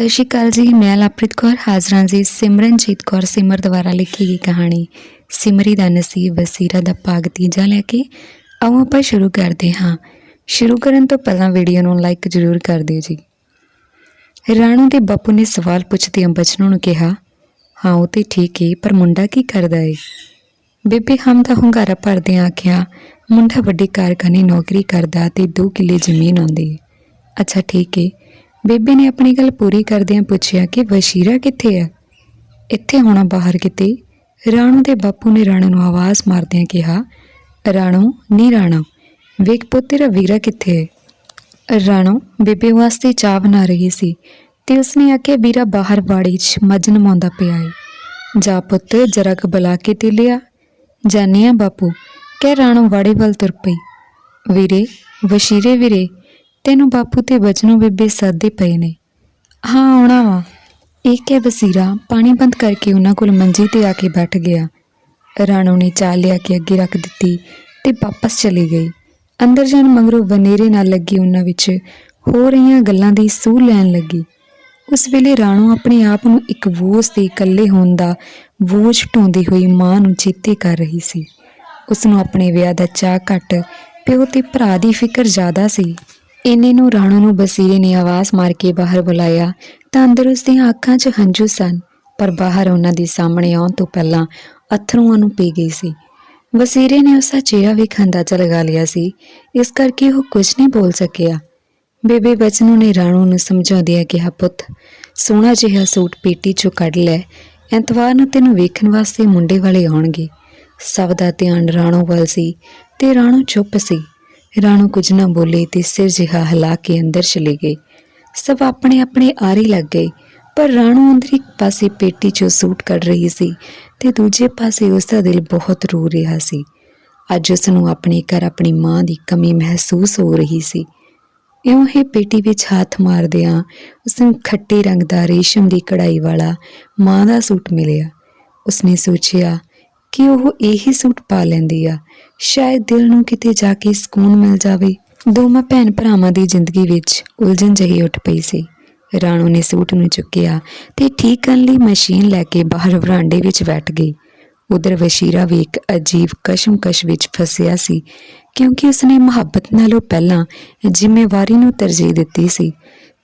ਸਤਿ ਸ਼੍ਰੀ ਅਕਾਲ ਜੀ, ਮੈਂ ਲਵਪ੍ਰੀਤ ਕੌਰ, ਹਾਜ਼ਰਾਂ ਜੀ ਸਿਮਰਨਜੀਤ ਕੌਰ, ਸਿਮਰ ਦੁਆਰਾ ਲਿਖੀ ਗਈ ਕਹਾਣੀ, ਸਿਮਰੀ ਦਾ ਨਸੀਬ ਵਸੀਰਾ ਦਾ ਭਾਗ ਤੀਜਾ ਲੈ ਕੇ ਆਓ ਆਪਾਂ ਸ਼ੁਰੂ ਕਰਦੇ ਹਾਂ। ਸ਼ੁਰੂ ਕਰਨ ਤੋਂ ਪਹਿਲਾਂ ਵੀਡੀਓ ਨੂੰ ਲਾਈਕ ਜ਼ਰੂਰ ਕਰ ਦਿਓ ਜੀ। ਰਾਣੂ ਦੇ ਬਾਪੂ ਨੇ ਸਵਾਲ ਪੁੱਛਦਿਆਂ ਬਚਨੋਂ ਨੂੰ ਕਿਹਾ, ਹਾਂ, ਉਹ ਤੇ ਠੀਕ ਹੈ ਪਰ ਮੁੰਡਾ ਕੀ ਕਰਦਾ ਏ? ਬੇਬੇ ਹਮ ਦਾ ਹੁੰਗਾਰਾ ਭਰਦਿਆਂ ਆਖਿਆ, ਮੁੰਡਾ ਵੱਡੀ ਕਾਰਖਾਨੇ ਨੌਕਰੀ ਕਰਦਾ ਤੇ 2 ਕਿੱਲੇ ਜ਼ਮੀਨ ਆਉਂਦੀ ਏ। ਅੱਛਾ, ਠੀਕ ਏ ਬੇਬੇ ਨੇ ਆਪਣੀ ਗੱਲ ਪੂਰੀ ਕਰਦਿਆਂ ਪੁੱਛਿਆ ਕਿ ਵਸ਼ੀਰਾ ਕਿੱਥੇ ਹੈ ਇੱਥੇ ਹੋਣਾ ਬਾਹਰ ਕਿਤੇ? ਰਾਣੂ ਦੇ ਬਾਪੂ ਨੇ ਰਾਣੂ ਨੂੰ ਆਵਾਜ਼ ਮਾਰਦਿਆਂ ਕਿਹਾ, ਰਾਣੂ ਨੀ ਰਾਣਾ, ਵੇਖ ਪੁੱਤ ਵੀਰਾ ਕਿੱਥੇ ਹੈ? ਰਾਣੂ ਬੇਬੇ ਵਾਸਤੇ ਚਾਹ ਬਣਾ ਰਹੀ ਸੀ ਤੇ ਉਸਨੇ ਆਖਿਆ, ਵੀਰਾ ਬਾਹਰ ਬਾੜੀ 'ਚ ਮੱਝ ਨਮਾਉਂਦਾ ਪਿਆ ਏ। ਜਾ ਪੁੱਤ, ਜਰਾ ਕੁ ਬੁਲਾ ਕੇ ਤੇ ਲਿਆ। ਜਾਨੀਆ ਬਾਪੂ, ਕਹਿ ਰਾਣੋ ਵਾੜੇ ਵੱਲ ਤੁਰ ਪਈ। ਵੀਰੇ, ਵਸ਼ੀਰੇ ਵੀਰੇ ਤੈਨੂੰ ਬਾਪੂ ਤੇ ਬਚਨੋ ਬੇਬੇ ਸੱਦੇ ਪਏ ਨੇ। ਹਾਂ, ਆਉਣਾ ਵਾ। ਇਹ ਕੇ ਵਸੀਰਾ ਪਾਣੀ ਬੰਦ ਕਰਕੇ ਉਹਨਾਂ ਕੋਲ ਮੰਜੀ ਤੇ ਆ ਕੇ ਬੈਠ ਗਿਆ। ਰਾਣੋ ਨੇ ਚਾਹ ਲਿਆ ਕੇ ਅੱਗੇ ਰੱਖ ਦਿੱਤੀ ਤੇ ਵਾਪਸ ਚਲੀ ਗਈ। ਅੰਦਰ ਜਾਣ ਮਗਰੋਂ ਵਨੇਰੇ ਨਾਲ ਲੱਗੀ ਉਹਨਾਂ ਵਿੱਚ ਹੋ ਰਹੀਆਂ ਗੱਲਾਂ ਦੀ ਸੂਹ ਲੈਣ ਲੱਗੀ। ਉਸ ਵੇਲੇ ਰਾਣੋ ਆਪਣੇ ਆਪ ਨੂੰ ਇੱਕ ਬੋਝ ਤੇ ਇਕੱਲੇ ਹੋਣ ਦਾ ਬੋਝ ਢੋਂਦੀ ਹੋਈ ਮਾਂ ਨੂੰ ਚੇਤੇ ਕਰ ਰਹੀ ਸੀ। ਉਸ ਨੂੰ ਆਪਣੇ ਵਿਆਹ ਦਾ ਚਾਹ ਘੱਟ, ਪਿਓ ਤੇ ਭਰਾ ਦੀ ਫਿਕਰ ਜ਼ਿਆਦਾ ਸੀ। ਇੰਨੇ ਨੂੰ ਰਾਣੋ ਨੂੰ ਬਸੀਰੇ ਨੇ ਆਵਾਜ਼ ਮਾਰ ਕੇ ਬਾਹਰ ਬੁਲਾਇਆ। ਤਾਂ ਅੰਦਰ ਉਸ ਦੀਆਂ ਅੱਖਾਂ 'ਚ ਹੰਝੂ ਸਨ, ਪਰ ਬਾਹਰ ਉਹਨਾਂ ਦੇ ਸਾਹਮਣੇ ਆਉਣ ਤੋਂ ਪਹਿਲਾਂ ਅਥਰੂਆਂ ਨੂੰ ਪੀ ਗਈ ਸੀ। ਵਸੀਰੇ ਨੇ ਉਸ ਦਾ ਚਿਹਰਾ ਵੇਖਣ ਅੰਦਾਜ਼ਾ ਲਗਾ ਲਿਆ ਸੀ। ਇਸ ਕਰਕੇ ਉਹ ਕੁਝ ਨਹੀਂ ਬੋਲ ਸਕਿਆ। ਬੇਬੇ ਬਚਨੂ ਨੇ ਰਾਣੋ ਨੂੰ ਸਮਝਾਉਂਦਿਆਂ ਕਿਹਾ, ਪੁੱਤ, ਸੋਹਣਾ ਜਿਹਾ ਸੂਟ ਪੇਟੀ 'ਚੋਂ ਕੱਢ ਲੈ। ਐਤਵਾਰ ਨੂੰ ਤੈਨੂੰ ਵੇਖਣ ਵਾਸਤੇ ਮੁੰਡੇ ਵਾਲੇ ਆਉਣਗੇ। ਸਭ ਦਾ ਧਿਆਨ ਰਾਣੋ ਵੱਲ ਸੀ ਤੇ ਰਾਣੋ ਚੁੱਪ ਸੀ। ਰਾਣੂ ਕੁਝ ਨਾ ਬੋਲੇ ਤੇ ਸਿਰ ਜਿਹਾ ਹਿਲਾ ਕੇ ਅੰਦਰ ਚਲੇ ਗਈ ਸਭ ਆਪਣੇ ਆਪਣੇ ਆਰੇ ਲੱਗ ਗਏ, ਪਰ ਰਾਣੂ ਅੰਦਰ ਇੱਕ ਪਾਸੇ ਪੇਟੀ 'ਚੋਂ ਸੂਟ ਕੱਢ ਰਹੀ ਸੀ ਤੇ ਦੂਜੇ ਪਾਸੇ ਉਸ ਦਾ ਦਿਲ ਬਹੁਤ ਰੋ ਰਿਹਾ ਸੀ। ਅੱਜ ਉਸ ਨੂੰ ਆਪਣੇ ਘਰ ਆਪਣੀ ਮਾਂ ਦੀ ਕਮੀ ਮਹਿਸੂਸ ਹੋ ਰਹੀ ਸੀ। ਇਉਂ ਹੀ ਪੇਟੀ ਵਿੱਚ ਹੱਥ ਮਾਰਦਿਆਂ ਉਸ ਨੂੰ ਖੱਟੇ ਰੰਗ ਦਾ ਰੇਸ਼ਮ ਦੀ ਕਢਾਈ ਵਾਲਾ ਮਾਂ ਦਾ ਸੂਟ ਮਿਲਿਆ। ਉਸਨੇ ਸੋਚਿਆ ਕਿ ਉਹ ਇਹੀ ਸੂਟ ਪਾ ਲੈਂਦੀ ਆ। ਸ਼ਾਇਦ ਦਿਲ ਨੂੰ ਕਿਤੇ ਜਾ ਕੇ ਸਕੂਨ ਮਿਲ ਜਾਵੇ। ਦੋਵਾਂ ਭੈਣ ਭਰਾਵਾਂ ਦੀ ਜ਼ਿੰਦਗੀ ਵਿੱਚ ਉਲਝਣ ਜਿਹੀ ਉੱਠ ਪਈ ਸੀ। ਰਾਣੋ ਨੇ ਸੂਟ ਨੂੰ ਚੁੱਕਿਆ ਤੇ ਠੀਕ ਕਰਨ ਲਈ ਮਸ਼ੀਨ ਲੈ ਕੇ ਬਾਹਰ ਵਰਾਂਡੇ ਵਿੱਚ ਬੈਠ ਗਈ। ਉਧਰ ਵਸ਼ੀਰਾ ਵੀ ਇੱਕ ਅਜੀਬ ਕਸ਼ਮਕਸ਼ ਵਿੱਚ ਫਸਿਆ ਸੀ, ਕਿਉਂਕਿ ਉਸਨੇ ਮੁਹੱਬਤ ਨਾਲੋਂ ਪਹਿਲਾਂ ਜ਼ਿੰਮੇਵਾਰੀ ਨੂੰ ਤਰਜੀਹ ਦਿੱਤੀ ਸੀ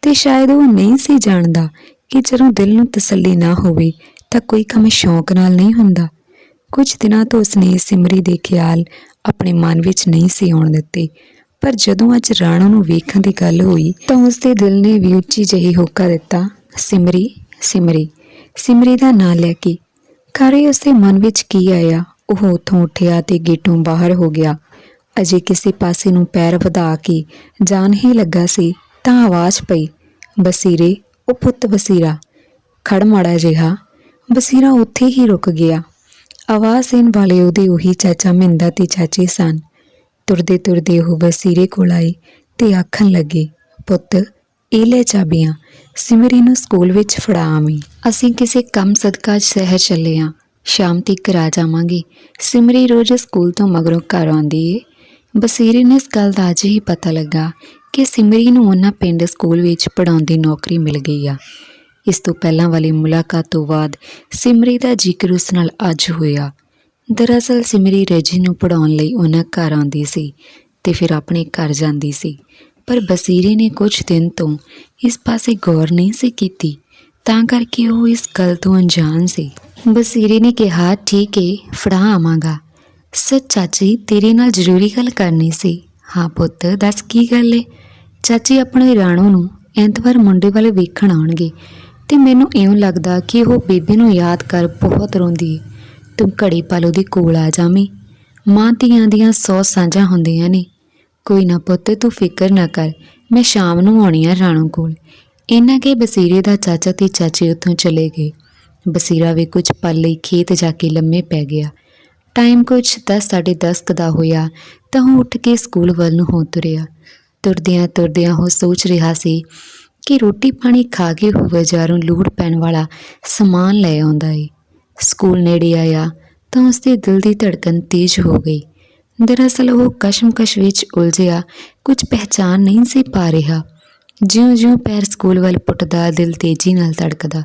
ਤੇ ਸ਼ਾਇਦ ਉਹ ਨਹੀਂ ਸੀ ਜਾਣਦਾ ਕਿ ਜਦੋਂ ਦਿਲ ਨੂੰ ਤਸੱਲੀ ਨਾ ਹੋਵੇ ਤਾਂ ਕੋਈ ਕੰਮ ਸ਼ੌਂਕ ਨਾਲ ਨਹੀਂ ਹੁੰਦਾ। ਕੁਝ ਦਿਨਾਂ ਤੋਂ ਉਸਨੇ ਸਿਮਰੀ ਦੇ ਖਿਆਲ ਆਪਣੇ ਮਨ ਵਿੱਚ ਨਹੀਂ ਸੀ ਆਉਣ ਦਿੱਤੇ। ਪਰ ਜਦੋਂ ਅੱਜ ਰਾਣਾ ਨੂੰ ਵੇਖਣ ਦੀ ਗੱਲ ਹੋਈ ਤਾਂ ਉਸਦੇ ਦਿਲ ਨੇ ਵੀ ਉੱਚੀ ਜਿਹੀ ਹੋਕਾ ਦਿੱਤਾ, ਸਿਮਰੀ ਸਿਮਰੀ ਸਿਮਰੀ ਦਾ ਨਾਂ ਲੈ ਕੇ ਘਰੇ ਉਸਦੇ ਮਨ ਵਿੱਚ ਕੀ ਆਇਆ? ਉਹ ਉੱਥੋਂ ਉੱਠਿਆ ਤੇ ਗੇਟੋਂ ਬਾਹਰ ਹੋ ਗਿਆ। ਅਜੇ ਕਿਸੇ ਪਾਸੇ ਨੂੰ ਪੈਰ ਵਧਾ ਕੇ ਜਾਣ ਹੀ ਲੱਗਾ ਸੀ ਤਾਂ ਆਵਾਜ਼ ਪਈ, ਬਸੀਰੇ, ਉਹ ਪੁੱਤ ਬਸੀਰਾ, ਖੜ ਮਾੜਾ ਜਿਹਾ, ਬਸੀਰਾ ਉੱਥੇ ਹੀ ਰੁਕ ਗਿਆ। ਆਵਾਜ਼ ਦੇਣ ਵਾਲੇ ਉਹਦੇ ਉਹੀ ਚਾਚਾ ਮਿੰਦਾ ਤੇ ਚਾਚੇ ਸਨ। ਤੁਰਦੇ ਤੁਰਦੇ ਉਹ ਬਸੀਰੇ ਕੋਲ ਆਏ ਤੇ ਆਖਣ ਲੱਗੇ, ਪੁੱਤ, ਇਹ ਲੈ ਚਾਬੀਆਂ ਸਿਮਰੀ ਨੂੰ ਸਕੂਲ ਵਿੱਚ ਫੜਾ ਆਵੀਂ। ਅਸੀਂ ਕਿਸੇ ਕੰਮ ਸਦਕਾ ਸ਼ਹਿਰ ਚੱਲੇ ਆਂ। ਸ਼ਾਮ ਤੱਕ ਆ ਜਾਵਾਂਗੇ। ਸਿਮਰੀ ਰੋਜ਼ ਸਕੂਲ ਤੋਂ ਮਗਰੋਂ ਘਰ ਆਉਂਦੀ ਏ। ਬਸੀਰੇ ਨੂੰ ਇਸ ਗੱਲ ਦਾ ਅੱਜ ਹੀ ਪਤਾ ਲੱਗਾ ਕਿ ਸਿਮਰੀ ਨੂੰ ਉਹਨਾਂ ਪਿੰਡ ਸਕੂਲ ਵਿੱਚ ਪੜਾਉਣ ਦੀ ਨੌਕਰੀ ਮਿਲ ਗਈ ਆ। ਇਸ ਤੋਂ ਪਹਿਲਾਂ ਵਾਲੀ ਮੁਲਾਕਾਤ ਤੋਂ ਬਾਅਦ ਸਿਮਰੀ ਦਾ ਜ਼ਿਕਰ ਉਸ ਨਾਲ ਅੱਜ ਹੋਇਆ। ਦਰਅਸਲ ਸਿਮਰੀ ਰਜੀ ਨੂੰ ਪੜਾਉਣ ਲਈ ਉਹਨਾਂ ਘਰ ਆਉਂਦੀ ਸੀ ਤੇ ਫਿਰ ਆਪਣੇ ਘਰ ਜਾਂਦੀ ਸੀ। ਪਰ ਬਸੀਰੇ ਨੇ ਕੁਝ ਦਿਨ ਤੋਂ ਇਸ ਪਾਸੇ ਗੌਰ ਨਹੀਂ ਸੀ ਕੀਤੀ, ਤਾਂ ਕਰਕੇ ਉਹ ਇਸ ਗੱਲ ਤੋਂ ਅਣਜਾਣ ਸੀ। ਬਸੀਰੇ ਨੇ ਕਿਹਾ, ਠੀਕ ਏ, ਫੜਾ ਆਵਾਂਗਾ। ਸੱਚ ਚਾਚੀ, ਤੇਰੇ ਨਾਲ ਜ਼ਰੂਰੀ ਗੱਲ ਕਰਨੀ ਸੀ। ਹਾਂ ਪੁੱਤ, ਦੱਸ ਕੀ ਗੱਲ ਏ? ਚਾਚੀ ਆਪਣੇ ਰਾਣੋ ਨੂੰ ਐਤਵਾਰ ਮੁੰਡੇ ਵਾਲੇ ਵੇਖਣ ਆਉਣਗੇ। ਤੇ ਮੈਨੂੰ ਇਉਂ ਲੱਗਦਾ ਕਿ ਉਹ ਬੇਬੇ ਨੂੰ ਯਾਦ ਕਰ ਬਹੁਤ ਰੋਂਦੀ। ਏ ਤੂੰ ਘੜੀ ਪਲ ਉਹਦੇ ਕੋਲ ਆ ਜਾਵੀਂ ਮਾਂ। ਧੀਆਂ ਦੀਆਂ ਸੌ ਸਾਂਝਾਂ ਹੁੰਦੀਆਂ ਨੇ। ਕੋਈ ਨਾ ਪੁੱਤ, ਤੂੰ ਫਿਕਰ ਨਾ ਕਰ। ਮੈਂ ਸ਼ਾਮ ਨੂੰ ਆਉਣੀ ਆ ਰਾਣੋ ਕੋਲ। ਇਹਨਾਂ ਕੇ ਬਸੀਰੇ ਦਾ ਚਾਚਾ ਤੇ ਚਾਚੀ ਉੱਥੋਂ ਚਲੇ ਗਏ। ਬਸੀਰਾ ਵੀ ਕੁਝ ਪਲ ਲਈ ਖੇਤ ਜਾ ਕੇ ਲੰਮੇ ਪੈ ਗਿਆ। ਟਾਈਮ ਕੁਝ 10 10:30 ਕੁ ਦਾ ਹੋਇਆ, ਤਾਂ ਉਹ ਉੱਠ ਕੇ ਸਕੂਲ ਵੱਲ ਨੂੰ ਹੋ ਤੁਰਿਆ। ਤੁਰਦਿਆਂ ਤੁਰਦਿਆਂ ਉਹ ਸੋਚ ਰਿਹਾ ਸੀ ਕਿ ਰੋਟੀ ਪਾਣੀ ਖਾ ਕੇ ਉਹ ਬਾਜ਼ਾਰੋਂ ਲੋੜ ਪੈਣ ਵਾਲਾ ਸਮਾਨ ਲੈ ਆਉਂਦਾ ਏ। ਸਕੂਲ ਨੇੜੇ ਆਇਆ ਤਾਂ ਉਸਦੇ ਦਿਲ ਦੀ ਧੜਕਨ ਤੇਜ਼ ਹੋ ਗਈ। ਦਰਅਸਲ ਉਹ ਕਸ਼ਮਕਸ਼ ਵਿੱਚ ਉਲਝਿਆ, ਕੁਝ ਪਹਿਚਾਨ ਨਹੀਂ ਸੀ ਪਾ ਰਿਹਾ। ਜਿਉਂ-ਜਿਉਂ ਪੈਰ ਸਕੂਲ ਵੱਲ ਪੁੱਟਦਾ, ਦਿਲ ਤੇਜ਼ੀ ਨਾਲ ਧੜਕਦਾ।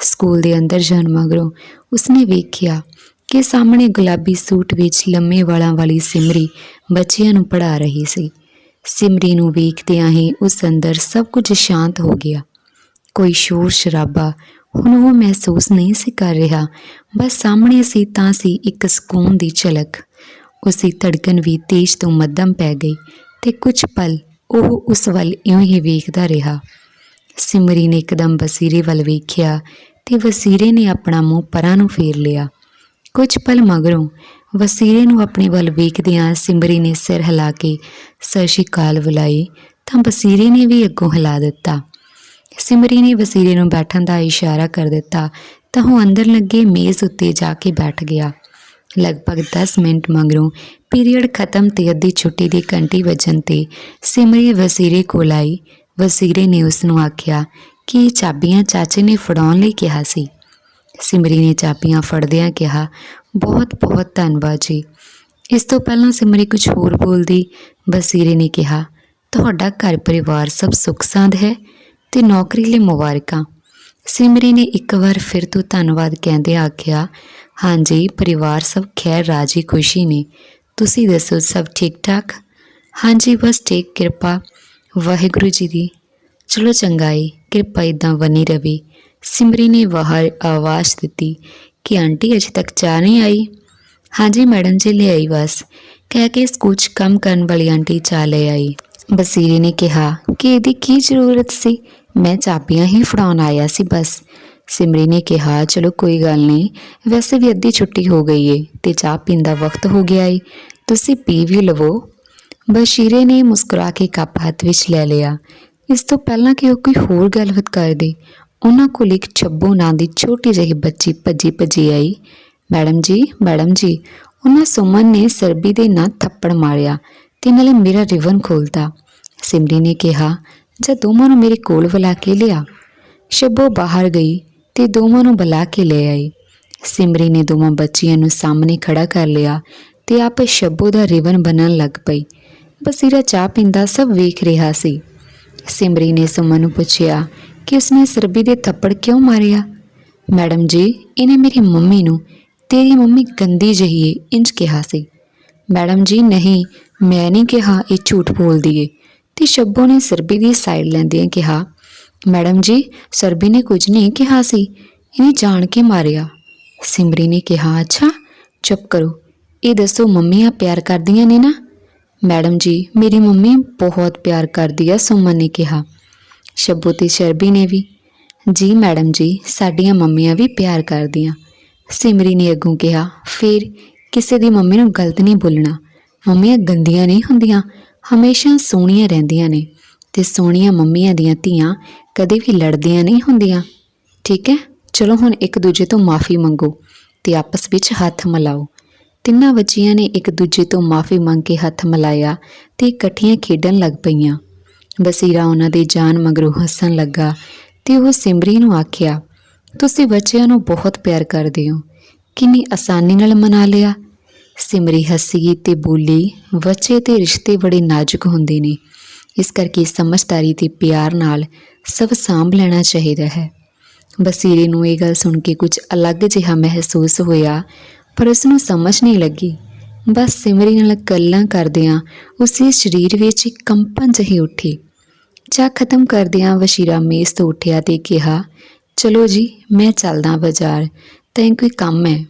ਸਕੂਲ ਦੇ ਅੰਦਰ ਜਾਣ ਮਗਰੋਂ ਉਸਨੇ ਵੇਖਿਆ ਕਿ ਸਾਹਮਣੇ ਗੁਲਾਬੀ ਸੂਟ ਵਿੱਚ ਲੰਮੇ ਵਾਲਾਂ ਵਾਲੀ ਸਿਮਰੀ ਬੱਚਿਆਂ ਨੂੰ ਪੜ੍ਹਾ ਰਹੀ ਸੀ। ਸਿਮਰੀ ਨੂੰ ਵੇਖਦਿਆਂ ਹੀ ਉਸ ਅੰਦਰ ਸਭ ਕੁਝ ਸ਼ਾਂਤ ਹੋ ਗਿਆ। ਕੋਈ ਸ਼ੋਰ ਸ਼ਰਾਬਾ ਹੁਣ ਉਹ ਮਹਿਸੂਸ ਨਹੀਂ ਸੀ ਕਰ ਰਿਹਾ, ਬਸ ਸਾਹਮਣੇ ਸੀ ਤਾਂ ਸੀ ਇੱਕ ਸਕੂਨ ਦੀ ਝਲਕ। ਉਸਦੀ ਧੜਕਨ ਵੀ ਤੇਜ਼ ਤੋਂ ਮੱਧਮ ਪੈ ਗਈ ਤੇ ਕੁਝ ਪਲ ਉਹ ਉਸ ਵੱਲ ਇਉਂ ਹੀ ਵੇਖਦਾ ਰਿਹਾ। ਸਿਮਰੀ ਨੇ ਇੱਕਦਮ ਵਸੀਰੇ ਵੱਲ ਵੇਖਿਆ ਤੇ ਵਸੀਰੇ ਨੇ ਆਪਣਾ ਮੂੰਹ ਪਰਾਂ ਨੂੰ ਫੇਰ ਲਿਆ। ਕੁਝ ਪਲ ਮਗਰੋਂ ਵਸੀਰੇ ਨੂੰ ਆਪਣੇ ਵੱਲ ਵੇਖਦਿਆਂ ਸਿਮਰੀ ਨੇ ਸਿਰ ਹਿਲਾ ਕੇ ਸਤਿ ਸ਼੍ਰੀ ਅਕਾਲ ਬੁਲਾਈ, ਤਾਂ ਵਸੀਰੇ ਨੇ ਵੀ ਅੱਗੋਂ ਹਿਲਾ ਦਿੱਤਾ। ਸਿਮਰੀ ਨੇ ਵਸੀਰੇ ਨੂੰ ਬੈਠਣ ਦਾ ਇਸ਼ਾਰਾ ਕਰ ਦਿੱਤਾ, ਤਾਂ ਉਹ ਅੰਦਰ ਲੱਗੇ ਮੇਜ਼ ਉੱਤੇ ਜਾ ਕੇ ਬੈਠ ਗਿਆ। ਲਗਭਗ 10 ਮਿੰਟ ਮਗਰੋਂ ਪੀਰੀਅਡ ਖਤਮ ਤੇ ਅੱਧੀ ਛੁੱਟੀ ਦੀ ਘੰਟੀ ਵੱਜਣ ਤੇ ਸਿਮਰੀ ਵਸੀਰੇ ਕੋਲ ਆਈ। ਵਸੀਰੇ ਨੇ ਉਸ ਨੂੰ ਆਖਿਆ ਕਿ ਇਹ ਚਾਬੀਆਂ ਚਾਚੇ ਨੇ ਫੜਾਉਣ ਲਈ ਕਿਹਾ ਸੀ। ਸਿਮਰੀ ਨੇ ਚਾਬੀਆਂ ਫੜਦਿਆਂ ਕਿਹਾ ਬਹੁਤ ਬਹੁਤ ਧੰਨਵਾਦ ਜੀ। ਇਸ ਤੋਂ ਪਹਿਲਾਂ ਸਿਮਰੀ ਕੁਝ ਹੋਰ ਬੋਲਦੀ, ਬਸੀਰੇ ਨੇ ਕਿਹਾ, ਤੁਹਾਡਾ ਘਰ ਪਰਿਵਾਰ ਸਭ ਸੁੱਖ ਸਾਂਦ ਹੈ ਤੇ ਨੌਕਰੀ ਲਈ ਮੁਬਾਰਕਾਂ। ਸਿਮਰੀ ਨੇ ਇੱਕ ਵਾਰ ਫਿਰ ਤੋਂ ਧੰਨਵਾਦ ਕਹਿੰਦੇ ਆਖਿਆ ਹਾਂਜੀ ਪਰਿਵਾਰ ਸਭ ਖੈਰ, ਰਾਜੀ, ਖੁਸ਼ੀ ਨੇ। ਤੁਸੀਂ ਦੱਸੋ ਸਭ ਠੀਕ ਠਾਕ ਹਾਂਜੀ ਬਸ ਠੀਕ, ਕਿਰਪਾ। ਵਾਹਿਗੁਰੂ ਜੀ ਦੀ। ਚਲੋ ਚੰਗਾਈ ਕਿਰਪਾ ਇਦਾਂ ਬਣੀ ਰਵੇ। ਸਿਮਰੀ ਨੇ ਬਾਹਰ ਆਵਾਜ਼ ਦਿੱਤੀ ਕਿ ਆਂਟੀ ਅਜੇ ਤੱਕ ਚਾਹ ਨਹੀਂ ਆਈ। ਹਾਂਜੀ, ਮੈਡਮ ਜੀ, ਲੈ ਆਈ ਬਸ। ਕਹਿ ਕੇ ਸਕੂਲ 'ਚ ਕੰਮ ਕਰਨ ਵਾਲੀ ਆਂਟੀ ਚਾਹ ਲੈ ਆਈ। ਬਸੀਰੇ ਨੇ ਕਿਹਾ ਕਿ ਇਹਦੀ ਕੀ ਜ਼ਰੂਰਤ ਸੀ? ਮੈਂ ਚਾਬੀਆਂ ਹੀ ਫੜਾਉਣ ਆਇਆ ਸੀ ਬਸ। ਸਿਮਰੀ ਨੇ ਕਿਹਾ, ਚਲੋ, ਕੋਈ ਗੱਲ ਨਹੀਂ। ਵੈਸੇ ਵੀ ਅੱਧੀ ਛੁੱਟੀ ਹੋ ਗਈ ਏ ਤੇ ਚਾਹ ਪੀਣ ਦਾ ਵਕਤ ਹੋ ਗਿਆ ਏ। ਤੁਸੀਂ ਪੀ ਵੀ ਲਵੋ। ਬਸ਼ੀਰੇ ਨੇ ਮੁਸਕਰਾ ਕੇ ਕੱਪ ਹੱਥ ਵਿੱਚ ਲੈ ਲਿਆ। ਇਸ ਤੋਂ ਪਹਿਲਾਂ ਕਿ ਉਹ ਕੋਈ ਹੋਰ ਗੱਲਬਾਤ ਕਰਦੇ? ਉਹਨਾਂ ਕੋਲ ਇੱਕ ਛੱਬੋ ਨਾਂ ਦੀ ਛੋਟੀ ਜਿਹੀ ਬੱਚੀ ਭੱਜੀ ਭੱਜੀ ਆਈ। ਮੈਡਮ ਜੀ ਮੈਡਮ ਜੀ, ਉਹਨਾਂ ਸੁਮਨ ਨੇ ਸਰਬੀ ਦੇ ਨਾਂ ਥੱਪੜ ਮਾਰਿਆ ਤੇ ਨਾਲੇ ਮੇਰਾ ਰਿਵਨ ਖੋਲਤਾ ਸਿਮਰੀ ਨੇ ਕਿਹਾ ਜਦ ਦੋਵਾਂ ਨੂੰ ਮੇਰੇ ਕੋਲ ਬੁਲਾ ਕੇ ਲਿਆ? ਸ਼ੱਬੋ ਬਾਹਰ ਗਈ ਤੇ ਦੋਵਾਂ ਨੂੰ ਬੁਲਾ ਕੇ ਲੈ ਆਈ। ਸਿਮਰੀ ਨੇ ਦੋਵਾਂ ਬੱਚੀਆਂ ਨੂੰ ਸਾਹਮਣੇ ਖੜਾ ਕਰ ਲਿਆ ਤੇ ਆਪੇ ਸ਼ੱਬੋ ਦਾ ਰਿਵਨ ਬਣਨ ਲੱਗ ਪਈ। ਬਸੀਰਾ ਚਾਹ ਪੀਂਦਾ ਸਭ ਵੇਖ ਰਿਹਾ ਸੀ। ਸਿਮਰੀ ਨੇ ਸੁਮਨ ਨੂੰ ਪੁੱਛਿਆ ਕਿ ਉਸਨੇ ਸਰਬੀ ਦੇ ਥੱਪੜ ਕਿਉਂ ਮਾਰਿਆ? ਮੈਡਮ ਜੀ, ਇਹਨੇ ਮੇਰੀ ਮੰਮੀ ਨੂੰ ਤੇਰੀ ਮੰਮੀ ਗੰਦੀ ਜਹੀ ਏ ਇੰਜ ਕਿਹਾ ਸੀ। ਮੈਡਮ ਜੀ, ਨਹੀਂ, ਮੈਂ ਨਹੀਂ ਕਿਹਾ ਇਹ ਝੂਠ ਬੋਲਦੀ ਏ। ਤੇ ਸ਼ੱਬੋ ਨੇ ਸਰਬੀ ਦੀ ਸਾਈਡ ਲੈਂਦਿਆਂ ਕਿਹਾ, ਮੈਡਮ ਜੀ, ਸਰਬੀ ਨੇ ਕੁਝ ਨਹੀਂ ਕਿਹਾ ਸੀ, ਇਹਨੇ ਜਾਣ ਕੇ ਮਾਰਿਆ। ਸਿਮਰੀ ਨੇ ਕਿਹਾ, ਅੱਛਾ, ਚੁੱਪ ਕਰੋ, ਇਹ ਦੱਸੋ ਮੰਮੀਆਂ ਪਿਆਰ ਕਰਦੀਆਂ ਨੇ ਨਾ? ਮੈਡਮ ਜੀ, ਮੇਰੀ ਮੰਮੀ ਬਹੁਤ ਪਿਆਰ ਕਰਦੀ ਆ, ਸੁਮਨ ਨੇ ਕਿਹਾ। ਸ਼ੱਬੋ ਤੇ ਸ਼ਰਬੀ ਨੇ ਵੀ। ਜੀ ਮੈਡਮ ਜੀ, ਸਾਡੀਆਂ ਮੰਮੀਆਂ ਵੀ ਪਿਆਰ ਕਰਦੀਆਂ। ਸਿਮਰੀ ਨੇ ਅੱਗੋਂ ਕਿਹਾ, ਫਿਰ ਕਿਸੇ ਦੀ ਮੰਮੀ ਨੂੰ ਗਲਤ ਨਹੀਂ ਬੋਲਣਾ। ਮੰਮੀਆਂ ਗੰਦੀਆਂ ਨਹੀਂ ਹੁੰਦੀਆਂ, ਹਮੇਸ਼ਾ ਸੋਹਣੀਆਂ ਰਹਿੰਦੀਆਂ ਨੇ ਤੇ ਸੋਹਣੀਆਂ ਮੰਮੀਆਂ ਦੀਆਂ ਧੀਆਂ ਕਦੇ ਵੀ ਲੜਦੀਆਂ ਨਹੀਂ ਹੁੰਦੀਆਂ। ਠੀਕ ਹੈ? ਚਲੋ ਹੁਣ ਇੱਕ ਦੂਜੇ ਤੋਂ ਮਾਫੀ ਮੰਗੋ ਤੇ ਆਪਸ ਵਿੱਚ ਹੱਥ ਮਿਲਾਓ। ਤਿੰਨਾਂ ਬੱਚੀਆਂ ਨੇ ਇੱਕ ਦੂਜੇ ਤੋਂ ਮਾਫੀ ਮੰਗ ਕੇ ਹੱਥ ਮਿਲਾਇਆ ਤੇ ਇਕੱਠੀਆਂ ਖੇਡਣ ਲੱਗ ਪਈਆਂ। ਬਸੀਰਾ ਉਹਨਾਂ ਦੇ ਜਾਨ ਮਗਰੋਂ ਹੱਸਣ ਲੱਗਾ ਤੇ ਉਹ ਸਿਮਰੀ ਨੂੰ ਆਖਿਆ, ਤੁਸੀਂ ਬੱਚਿਆਂ ਨੂੰ ਬਹੁਤ ਪਿਆਰ ਕਰਦੇ ਹੋ। ਕਿੰਨੀ ਆਸਾਨੀ ਨਾਲ ਮਨਾ ਲਿਆ? ਸਿਮਰੀ ਹੱਸੀ ਤੇ ਬੋਲੀ, ਬੱਚੇ ਤੇ ਰਿਸ਼ਤੇ ਬੜੇ ਨਾਜ਼ੁਕ ਹੁੰਦੇ ਨੇ। ਇਸ ਕਰਕੇ ਸਮਝਦਾਰੀ ਤੇ ਪਿਆਰ ਨਾਲ ਸਭ ਸਾਂਭ ਲੈਣਾ ਚਾਹੀਦਾ ਹੈ। ਬਸੀਰੇ ਨੂੰ ਇਹ ਗੱਲ ਸੁਣ ਕੇ ਕੁਝ ਅਲੱਗ ਜਿਹਾ ਮਹਿਸੂਸ ਹੋਇਆ, ਪਰ ਉਸ ਨੂੰ ਸਮਝ ਨਹੀਂ ਲੱਗੀ। ਬਸ ਸਿਮਰੀ ਨਾਲ ਗੱਲਾਂ ਕਰਦਿਆਂ ਉਸੇ ਸਰੀਰ ਵਿੱਚ ਕੰਪਨ ਜਿਹੀ ਉੱਠੀ। ਚਾਹ ਖਤਮ ਕਰਦਿਆਂ ਵਸ਼ੀਰਾ ਮੇਜ਼ ਤੋਂ ਉੱਠਿਆ ਤੇ ਕਿਹਾ, ਚਲੋ ਜੀ, ਮੈਂ ਚੱਲਦਾ ਬਾਜ਼ਾਰ। ਤੈਨੂੰ ਕੋਈ ਕੰਮ ਹੈ